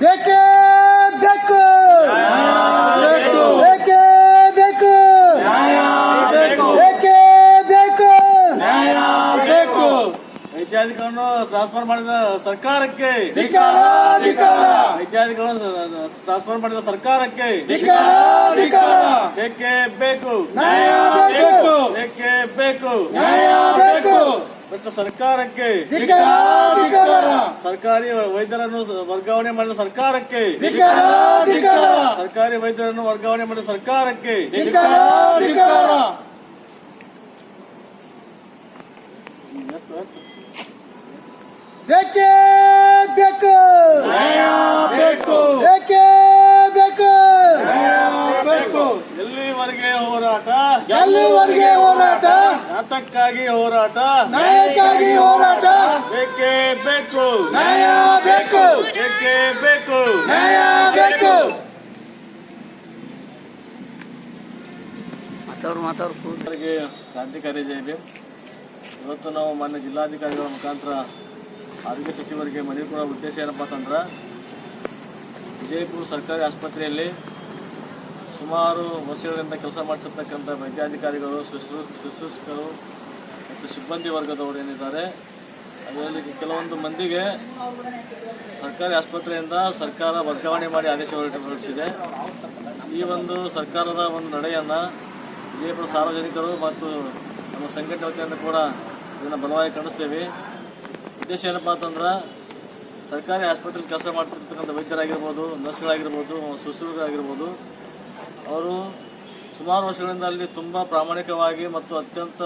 ಬೇಕೇ ಬೇಕು ಬೇಕೇ ಬೇಕು ಬೇಕೇ ಬೇಕು ಬೇಕು ವೈದ್ಯಾಧಿಕಾರನ್ನು ಟ್ರಾನ್ಸ್ಫರ್ ಮಾಡಿದ ಸರ್ಕಾರಕ್ಕೆ. ವೈದ್ಯಾಧಿಕಾರವನ್ನು ಟ್ರಾನ್ಸ್ಫರ್ ಮಾಡಿದ ಸರ್ಕಾರಕ್ಕೆ. ಬೇಕೇ ಬೇಕು ಬೇಕು. ಬೇಕು. ಸರ್ಕಾರಕ್ಕೆ. ಸರ್ಕಾರಿ ವೈದ್ಯರನ್ನು ವರ್ಗಾವಣೆ ಮಾಡಿದ ಸರ್ಕಾರಕ್ಕೆ. ಸರ್ಕಾರಿ ವೈದ್ಯರನ್ನು ವರ್ಗಾವಣೆ ಮಾಡಿದ ಸರ್ಕಾರಕ್ಕೆ ಧಿಕ್ಕಾರ, ಧಿಕ್ಕಾರ. ಬೇಕೇ. ಬೇಕು ಬೇಕು. ಬೇಕೇ ಬೇಕು. ಬೇಕು. ಎಲ್ಲಿವರೆಗೆ ಹೋರಾಟ? ಎಲ್ಲಿವರೆಗೆ ಹೋರಾಟ? ಯಾತಕ್ಕಾಗಿ ಹೋರಾಟ? ಹೋರಾಟ. ಬೇಕೇ ಬೇಕು. ನ್ಯಾಯ ಬೇಕು. ಬೇಕೇ ಬೇಕು. ನ್ಯಾಯ ಬೇಕು. ಮಾತಾಡ್ರಿಗೆ ಕ್ರಾಂತಿಕಾರಿ ಜಯ ಭೀಮ್ ಇವತ್ತು ನಾವು ಮಾನ್ಯ ಜಿಲ್ಲಾಧಿಕಾರಿಗಳ ಮುಖಾಂತರ ಆರೋಗ್ಯ ಸಚಿವರಿಗೆ ಮನವಿ ಕೊಡುವ ಉದ್ದೇಶ ಏನಪ್ಪ ಅಂತಂದ್ರೆ ವಿಜಯಪುರ ಸರ್ಕಾರಿ ಆಸ್ಪತ್ರೆಯಲ್ಲಿ ಸುಮಾರು ವರ್ಷಗಳಿಂದ ಕೆಲಸ ಮಾಡ್ತಿರ್ತಕ್ಕಂಥ ವೈದ್ಯಾಧಿಕಾರಿಗಳು ಶುಶ್ರೂ ಶುಶ್ರೂಷಕರು ಮತ್ತು ಸಿಬ್ಬಂದಿ ವರ್ಗದವರು ಏನಿದ್ದಾರೆ ಅದರಲ್ಲಿ ಕೆಲವೊಂದು ಮಂದಿಗೆ ಸರ್ಕಾರಿ ಆಸ್ಪತ್ರೆಯಿಂದ ಸರ್ಕಾರ ವರ್ಗಾವಣೆ ಮಾಡಿ ಆದೇಶ ಹೊರಟಿದೆ ಈ ಒಂದು ಸರ್ಕಾರದ ಒಂದು ನಡೆಯನ್ನು ವಿಜಯಪುರ ಸಾರ್ವಜನಿಕರು ಮತ್ತು ನಮ್ಮ ಸಂಘಟನೆ ವತಿಯಿಂದ ಕೂಡ ಇದನ್ನು ಬಲವಾಗಿ ಕಾಣಿಸ್ತೇವೆ ಉದ್ದೇಶ ಏನಪ್ಪ ಅಂತಂದ್ರೆ, ಸರ್ಕಾರಿ ಆಸ್ಪತ್ರೆಯಲ್ಲಿ ಕೆಲಸ ಮಾಡ್ತಿರ್ತಕ್ಕಂಥ ವೈದ್ಯರಾಗಿರ್ಬೋದು, ನರ್ಸ್ಗಳಾಗಿರ್ಬೋದು ಶುಶ್ರೂಷರಾಗಿರ್ಬೋದು ಅವರು ಸುಮಾರು ವರ್ಷಗಳಿಂದ ಅಲ್ಲಿ ತುಂಬ ಪ್ರಾಮಾಣಿಕವಾಗಿ ಮತ್ತು ಅತ್ಯಂತ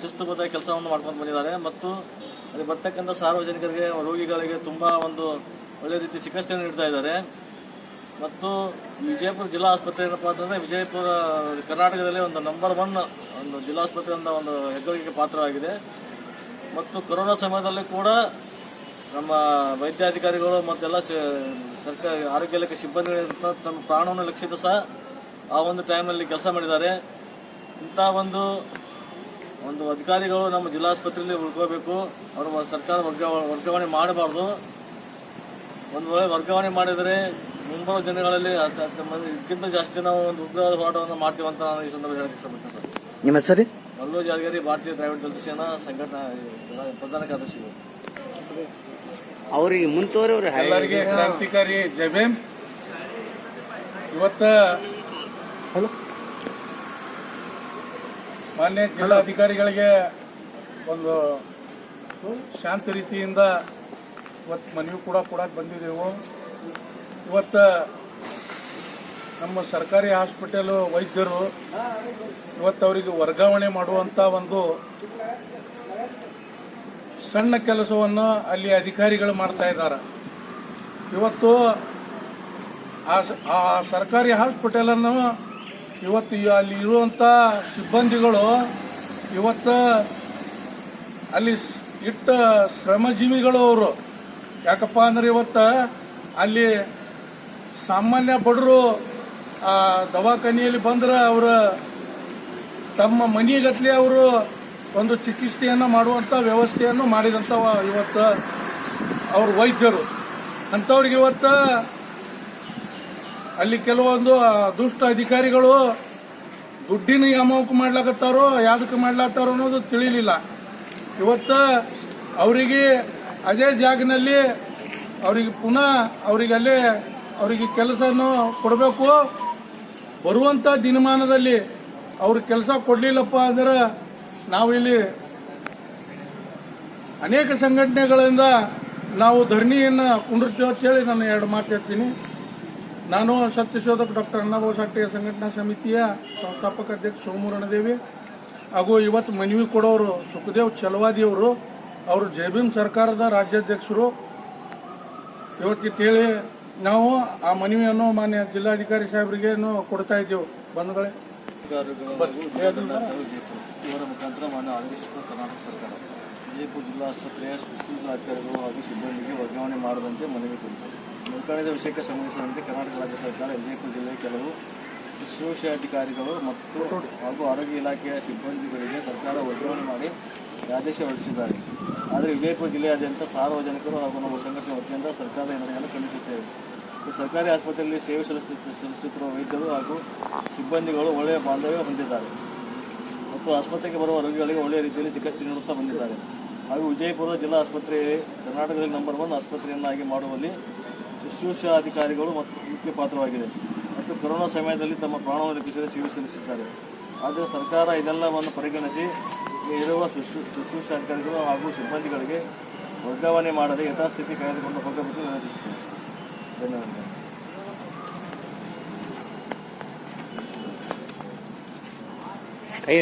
ಶಿಸ್ತುಬದ್ಧ ಕೆಲಸವನ್ನು ಮಾಡ್ಕೊಂಡು ಬಂದಿದ್ದಾರೆ. ಮತ್ತು ಅಲ್ಲಿ ಬರ್ತಕ್ಕಂಥ ಸಾರ್ವಜನಿಕರಿಗೆ, ರೋಗಿಗಳಿಗೆ ತುಂಬ ಒಂದು ಒಳ್ಳೆ ರೀತಿ ಚಿಕಿತ್ಸೆಯನ್ನು ನೀಡ್ತಾ ಇದ್ದಾರೆ. ಮತ್ತು ವಿಜಯಪುರ ಜಿಲ್ಲಾ ಆಸ್ಪತ್ರೆ ಏನಪ್ಪ ಅಂತಂದರೆ, ವಿಜಯಪುರ, ಕರ್ನಾಟಕದಲ್ಲಿ ಒಂದು ನಂಬರ್ ಒನ್ ಒಂದು ಜಿಲ್ಲಾ ಆಸ್ಪತ್ರೆ ಅಂತ ಒಂದು ಹೆಗ್ಗಳಿಕೆಗೆ ಪಾತ್ರವಾಗಿದೆ. ಮತ್ತು ಕೊರೋನಾ ಸಮಯದಲ್ಲಿ ಕೂಡ ನಮ್ಮ ವೈದ್ಯಾಧಿಕಾರಿಗಳು ಮತ್ತೆಲ್ಲ ಸರ್ಕಾರಿ ಆರೋಗ್ಯ ಇಲಾಖೆ ಸಿಬ್ಬಂದಿ ತಮ್ಮ ಪ್ರಾಣವನ್ನು ಲಕ್ಷಿತ ಸಹ ಆ ಒಂದು ಟೈಮಲ್ಲಿ ಕೆಲಸ ಮಾಡಿದ್ದಾರೆ. ಇಂಥ ಒಂದು ಒಂದು ಅಧಿಕಾರಿಗಳು ನಮ್ಮ ಜಿಲ್ಲಾಸ್ಪತ್ರೆಯಲ್ಲಿ ಉಳ್ಕೋಬೇಕು. ಅವರು ಸರ್ಕಾರ ವರ್ಗ ವರ್ಗಾವಣೆ ಮಾಡಬಾರ್ದು. ಒಂದು ವೇಳೆ ವರ್ಗಾವಣೆ ಮಾಡಿದರೆ ಮುಂಬರುವ ದಿನಗಳಲ್ಲಿ ಹತ್ತು ಇದಕ್ಕಿಂತ ಜಾಸ್ತಿ ನಾವು ಒಂದು ಉಗ್ರವಾದ ಹೋರಾಟವನ್ನು ಮಾಡ್ತೀವಿ ಅಂತ ನಾನು ಈ ಸಂದರ್ಭ ಹೇಳಕ್ಕೆ ಇಷ್ಟಪಡ್ತೇನೆ ನಿಮ್ಮ ಹೆಸರು? ಮಲ್ಲೋ ಜಾಲಗಿರಿ ಭಾರತೀಯ ದ್ರಾವಿಡ ದಲಿತ ಸೇನಾ ಸಂಘಟನಾ ಪ್ರಧಾನ ಕಾರ್ಯದರ್ಶಿ. ಅವರಿಗೆ ಎಲ್ಲರಿಗೆ ಕ್ರಾಂತಿಕಾರಿ ಜಬೇಮ್ ಇವತ್ತ ಮಾನ್ಯ ಜಿಲ್ಲಾಧಿಕಾರಿಗಳಿಗೆ ಒಂದು ಶಾಂತ ರೀತಿಯಿಂದ ಇವತ್ತು ಮನವಿ ಕೂಡ ಕೊಡಕ್ಕೆ ಬಂದಿದ್ದೆವು. ಇವತ್ತು ನಮ್ಮ ಸರ್ಕಾರಿ ಹಾಸ್ಪಿಟಲ್ ವೈದ್ಯರು ಇವತ್ತು ಅವರಿಗೆ ವರ್ಗಾವಣೆ ಮಾಡುವಂಥ ಒಂದು ಸಣ್ಣ ಕೆಲಸವನ್ನು ಅಲ್ಲಿ ಅಧಿಕಾರಿಗಳು ಮಾಡ್ತಾ ಇದ್ದಾರೆ. ಇವತ್ತು ಆ ಸರ್ಕಾರಿ ಹಾಸ್ಪಿಟಲನ್ನು ಇವತ್ತು ಅಲ್ಲಿ ಇರುವಂಥ ಸಿಬ್ಬಂದಿಗಳು ಇವತ್ತು ಅಲ್ಲಿ ಇಟ್ಟ ಶ್ರಮಜೀವಿಗಳು ಅವರು. ಯಾಕಪ್ಪ ಅಂದ್ರೆ ಇವತ್ತು ಅಲ್ಲಿ ಸಾಮಾನ್ಯ ಬಡರು, ಆ, ದವಾಖಾನೆಯಲ್ಲಿ ಬಂದ್ರೆ ಅವರ ತಮ್ಮ ಮನೆಗತ್ಲೆ ಅವರು ಒಂದು ಚಿಕಿತ್ಸೆಯನ್ನು ಮಾಡುವಂಥ ವ್ಯವಸ್ಥೆಯನ್ನು ಮಾಡಿದಂತ ಇವತ್ತು ಅವ್ರ ವೈದ್ಯರು. ಅಂಥವ್ರಿಗೆ ಇವತ್ತು ಅಲ್ಲಿ ಕೆಲವೊಂದು ದುಷ್ಟ ಅಧಿಕಾರಿಗಳು ದುಡ್ಡಿನ ಅಮೌಂಟ್ ಮಾಡ್ಲಾಕತ್ತಾರೋ ಯಾವ್ದಕ್ಕೆ ಮಾಡ್ಲಾತ್ತಾರೋ ಅನ್ನೋದು ತಿಳಿಲಿಲ್ಲ. ಇವತ್ತು ಅವರಿಗೆ ಅದೇ ಜಾಗನಲ್ಲಿ ಅವರಿಗೆ ಪುನಃ ಅವರಿಗೆ ಅಲ್ಲೇ ಅವರಿಗೆ ಕೆಲಸನೂ ಕೊಡಬೇಕು. ಬರುವಂತ ದಿನಮಾನದಲ್ಲಿ ಅವ್ರ ಕೆಲಸ ಕೊಡಲಿಲ್ಲಪ್ಪ ಅಂದ್ರೆ ನಾವು ಇಲ್ಲಿ ಅನೇಕ ಸಂಘಟನೆಗಳಿಂದ ನಾವು ಧರಣಿಯನ್ನು ಕುಂಡಿರ್ತೀವಿ ಅಂತೇಳಿ ನಾನು ಎರಡು ಮಾತು ಹೇಳ್ತೀನಿ. ನಾನು ಸತ್ಯಶೋಧಕ ಡಾಕ್ಟರ್ ಅಣ್ಣಾಬಾಬು ಸಾಠೆ ಸಂಘಟನಾ ಸಮಿತಿಯ ಸಂಸ್ಥಾಪಕ ಅಧ್ಯಕ್ಷ ಸೋಮೂರಣದೇವಿ ಹಾಗೂ ಇವತ್ತು ಮನವಿ ಕೊಡೋರು ಸುಖದೇವ್ ಚಲವಾದಿಯವರು, ಅವರು ಜೈಭೀಮ್ ಸರ್ಕಾರದ ರಾಜ್ಯಾಧ್ಯಕ್ಷರು. ಇವತ್ತಿಟ್ಟೇಳಿ ನಾವು ಆ ಮನವಿಯನ್ನು ಮಾನ್ಯ ಜಿಲ್ಲಾಧಿಕಾರಿ ಸಾಹೇಬರಿಗೆ ಕೊಡ್ತಾ ಇದ್ದೇವೆ. ಬಂಧುಗಳೇ. ಇವರ ಮುಖಾಂತರ ಮಾನ್ಯ ಆದೇಶಿಸಿರುವ ಕರ್ನಾಟಕ ಸರ್ಕಾರ ವಿಜಯಪುರ ಜಿಲ್ಲಾ ಆಸ್ಪತ್ರೆಯ ಸ್ಪೆಷಲ್ ಅಧಿಕಾರಿಗಳು ಹಾಗೂ ಸಿಬ್ಬಂದಿಗೆ ವರ್ಗಾವಣೆ ಮಾಡದಂತೆ ಮನವಿ ಕೊಟ್ಟಿತು ಮೇಲ್ಕಂಡ ವಿಷಯಕ್ಕೆ ಸಂಬಂಧಿಸಿದಂತೆ ಕರ್ನಾಟಕ ರಾಜ್ಯ ಸರ್ಕಾರ ವಿಜಯಪುರ ಜಿಲ್ಲೆಯ ಕೆಲವು ಶುಶ್ರೂಷಾಧಿಕಾರಿಗಳು ಮತ್ತು ಹಾಗೂ ಆರೋಗ್ಯ ಇಲಾಖೆಯ ಸಿಬ್ಬಂದಿಗಳಿಗೆ ಸರ್ಕಾರ ವರ್ಗಾವಣೆ ಮಾಡಿ ಆದೇಶ ಹೊರಡಿಸಿದ್ದಾರೆ. ಆದರೆ ವಿಜಯಪುರ ಜಿಲ್ಲೆಯಾದ್ಯಂತ ಸಾರ್ವಜನಿಕರು ಹಾಗೂ ನಮ್ಮ ಸಂಘಟನೆ ವತಿಯಿಂದ ಸರ್ಕಾರದ ನಿರ್ಣಯವನ್ನು ಖಂಡಿಸುತ್ತೇವೆ. ಸರ್ಕಾರಿ ಆಸ್ಪತ್ರೆಯಲ್ಲಿ ಸೇವೆ ಸಲ್ಲಿಸುತ್ತ ಸಲ್ಲಿಸುತ್ತಿರುವ ವೈದ್ಯರು ಹಾಗೂ ಸಿಬ್ಬಂದಿಗಳು ಒಳ್ಳೆಯ ಬಾಂಧವ್ಯ ಹೊಂದಿದ್ದಾರೆ. ಮತ್ತು ಆಸ್ಪತ್ರೆಗೆ ಬರುವ ರೋಗಿಗಳಿಗೆ ಒಳ್ಳೆಯ ರೀತಿಯಲ್ಲಿ ಚಿಕಿತ್ಸೆ ನೀಡುತ್ತಾ ಬಂದಿದ್ದಾರೆ. ಹಾಗೂ ವಿಜಯಪುರ ಜಿಲ್ಲಾ ಆಸ್ಪತ್ರೆ ಕರ್ನಾಟಕದಲ್ಲಿ ನಂಬರ್ ಒನ್ ಆಸ್ಪತ್ರೆಯನ್ನಾಗಿ ಮಾಡುವಲ್ಲಿ ಶುಶ್ರೂಷಾ ಅಧಿಕಾರಿಗಳು ಮತ್ತು ಮುಖ್ಯ ಪಾತ್ರವಾಗಿದೆ. ಮತ್ತು ಕೊರೋನಾ ಸಮಯದಲ್ಲಿ ತಮ್ಮ ಪ್ರಾಣವನ್ನು ಲೆಕ್ಕಿಸದೆ ಸೇವೆ ಸಲ್ಲಿಸಿದ್ದಾರೆ. ಆದರೆ ಸರ್ಕಾರ ಇದೆಲ್ಲವನ್ನು ಪರಿಗಣಿಸಿ ಇರುವ ಶುಶ್ರೂ ಅಧಿಕಾರಿಗಳು ಹಾಗೂ ಸಿಬ್ಬಂದಿಗಳಿಗೆ ವರ್ಗಾವಣೆ ಮಾಡದೆ ಯಥಾಸ್ಥಿತಿ ಕಾಯ್ದುಕೊಂಡು ಹೋಗಬೇಕು ವಿನಂತಿಸುತ್ತೇನೆ ಧನ್ಯವಾದಗಳು. ಕೈ